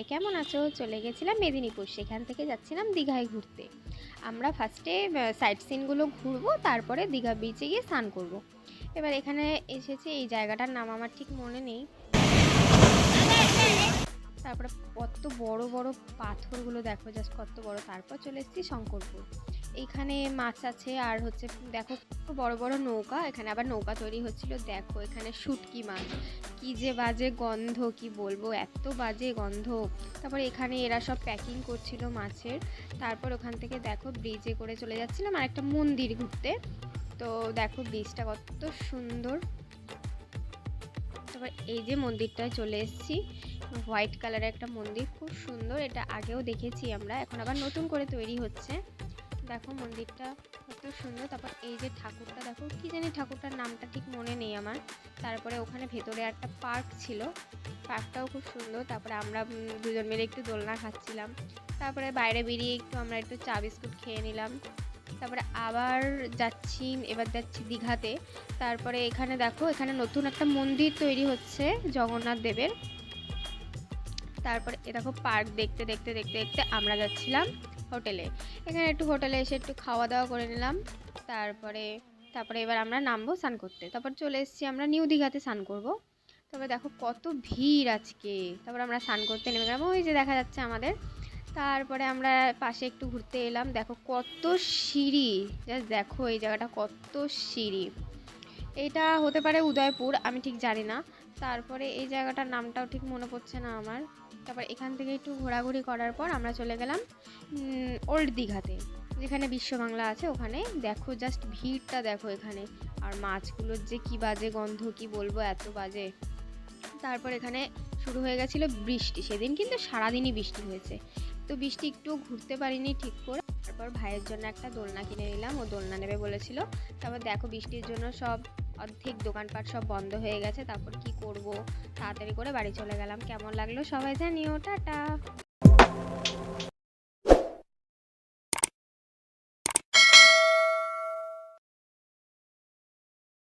সবাই কেমন আছো? চলে গেছিলাম মেদিনীপুর। সেখান থেকে যাচ্ছিলাম দীঘায় ঘুরতে। আমরা ফার্স্টে সাইট সিনগুলো ঘুরবো, তারপরে দীঘা বিচে গিয়ে স্নান করব। এবার এখানে এসেছি, এই জায়গাটার নাম আমার ঠিক মনে নেই। তারপরে কত বড় বড় পাথরগুলো দেখো জাস্ট কত বড়। তারপর চলে এসেছি শঙ্করপুর। এইখানে মাছ আছে আর হচ্ছে, দেখো বড় বড় নৌকা, এখানে আবার নৌকা তৈরি হচ্ছিল। দেখো এখানে শুটকি মাছ, কি যে বাজে গন্ধ, কি বলব? এত বাজে গন্ধ। তারপর এখানে এরা সব প্যাকিং করছিল মাছের। তারপর ওখান থেকে দেখো ব্রিজে করে চলে যাচ্ছিলাম আর একটা মন্দির ঘুরতে। তো দেখো ব্রিজটা কত সুন্দর। তারপর এই যে মন্দিরটায় চলে এসেছি। হোয়াইট কালারের একটা মন্দির, খুব সুন্দর। এটা আগেও দেখেছি আমরা, এখন আবার নতুন করে তৈরি হচ্ছে। দেখো মন্দিরটা কত সুন্দর। তারপর এই যে ঠাকুরটা দেখো, কি জানি ঠাকুরটার নামটা ঠিক মনে নেই আমার। তারপরে ওখানে ভেতরে একটা পার্ক ছিল, পার্কটাও খুব সুন্দর। তারপরে আমরা দুজন মিলে একটু দোলনা খাচ্ছিলাম। তারপরে বাইরে বেরিয়ে একটু আমরা একটু চা বিস্কুট খেয়ে নিলাম। তারপরে আবার যাচ্ছি, এবার যাচ্ছি দীঘাতে। তারপরে এখানে দেখো, এখানে নতুন একটা মন্দির তৈরি হচ্ছে জগন্নাথ দেবের। তারপরে এ দেখো পার্ক দেখতে দেখতে দেখতে দেখতে আমরা যাচ্ছিলাম। হোটেলে। এখানে একটু হোটেলে এসে একটু খাওয়া দাওয়া করে নিলাম। তারপরে তারপরে এবার আমরা নামবো স্নান করতে। তারপর চলে এসেছি আমরা নিউ দীঘাতে স্নান করব। তারপরে দেখো কত ভিড় আজকে। তারপর আমরা স্নান করতে নেমে গেলাম। ওই যে দেখা যাচ্ছে আমাদের। তারপরে আমরা পাশে একটু ঘুরতে এলাম। দেখো কত সিঁড়ি। জাস্ট দেখো এই জায়গাটা কত সিঁড়ি। এটা হতে পারে উদয়পুর, আমি ঠিক জানি না। তারপরে এই জায়গাটার নামটাও ঠিক মনে পড়ছে না আমার। তারপর এখান থেকে একটু ঘোরাঘুরি করার পর আমরা চলে গেলাম ওল্ড দীঘাতে। যেখানে বিশ্ব বাংলা আছে, ওখানে দেখো জাস্ট ভিড়টা দেখো এখানে। আর মাছগুলোর যে কি বাজে গন্ধ, কি বলব, এত বাজে। তারপর এখানে শুরু হয়ে গেছিল বৃষ্টি। সেদিন কিন্তু সারাদিনই বৃষ্টি হয়েছে। তো বৃষ্টি একটু ঘুরতে পারিনি ঠিক করে। তারপর ভাইয়ের জন্য একটা দোলনা কিনে নিলাম। ও দোলনা নেবে বলেছিল। তারপর দেখো বৃষ্টির জন্য সব অর্ধেক দোকানপাট সব বন্ধ হয়ে গেছে। তারপর কি করব? তাড়াতাড়ি করে বাড়ি চলে গেলাম। কেমন লাগল সবাই জানিও। টাটা।